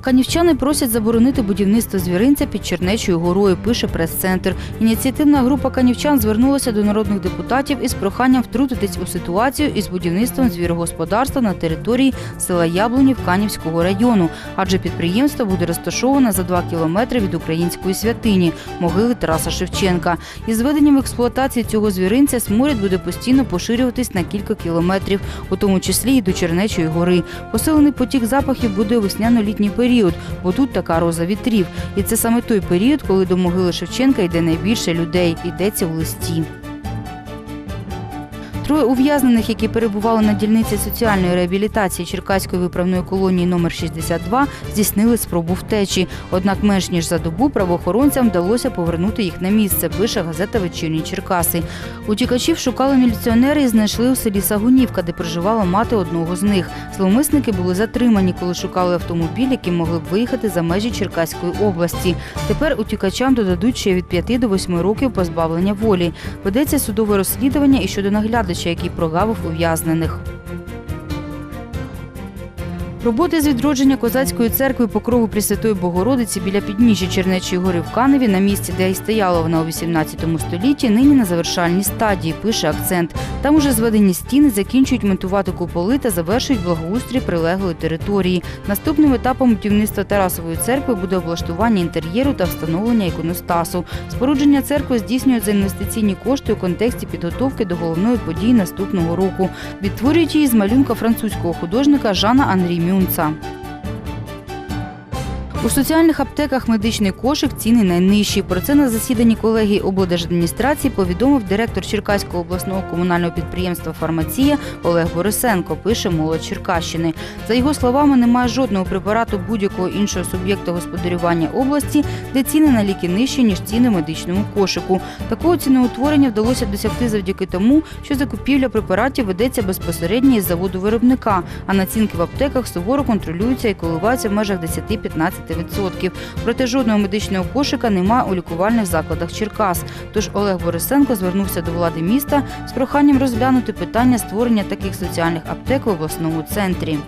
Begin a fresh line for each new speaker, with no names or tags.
Канівчани просять заборонити будівництво звіринця під Чернечою горою, пише прес-центр. Ініціативна група канівчан звернулася до народних депутатів із проханням втрутитись у ситуацію із будівництвом звірогосподарства на території села Яблунів Канівського району, адже підприємство буде розташоване за 2 кілометри від української святині могили Тараса Шевченка. Із зведенням в експлуатації цього звіринця сморід буде постійно поширюватись на кілька кілометрів, у тому числі і до Чернечої гори. Посилений потік запахів буде весняно-літній період, бо тут така роза вітрів. І це саме той період, коли до могили Шевченка йде найбільше людей. Йдеться в листі. Троє ув'язнених, які перебували на дільниці соціальної реабілітації Черкаської виправної колонії номер 62, здійснили спробу втечі. Однак менш ніж за добу правоохоронцям вдалося повернути їх на місце, пише газета Вечірні Черкаси. Утікачів шукали міліціонери і знайшли у селі Сагунівка, де проживала мати одного з них. Зловмисники були затримані, коли шукали автомобіль, який могли б виїхати за межі Черкаської області. Тепер утікачам додадуть ще від 5 до 8 років позбавлення волі. Ведеться судове розслідування і щодо наглядача, який прогавив ув'язнених. Роботи з відродження козацької церкви покрову Пресвятої Богородиці біля підніжжя Чернечої гори в Каневі на місці, де й стояла вона у 18 столітті, нині на завершальній стадії, пише акцент. Там уже зведені стіни закінчують монтувати куполи та завершують благоустрій прилеглої території. Наступним етапом будівництва Тарасової церкви буде облаштування інтер'єру та встановлення іконостасу. Спорудження церкви здійснюють за інвестиційні кошти у контексті підготовки до головної події наступного року. Відтворюють її з малюнка французького художника Жана Анрі renunță. У соціальних аптеках медичний кошик ціни найнижчі. Про це на засіданні колегії облдержадміністрації повідомив директор Черкаського обласного комунального підприємства Фармація Олег Борисенко. Пише молодь Черкащини. За його словами, немає жодного препарату будь-якого іншого суб'єкта господарювання області, де ціни на ліки нижчі ніж ціни медичному кошику. Такого ціноутворення вдалося досягти завдяки тому, що закупівля препаратів ведеться безпосередньо із заводу виробника, а націнки в аптеках суворо контролюються і коливаються в межах 10-15%. Проте жодного медичного кошика немає у лікувальних закладах Черкас. Тож Олег Борисенко звернувся до влади міста з проханням розглянути питання створення таких соціальних аптек в обласному центрі.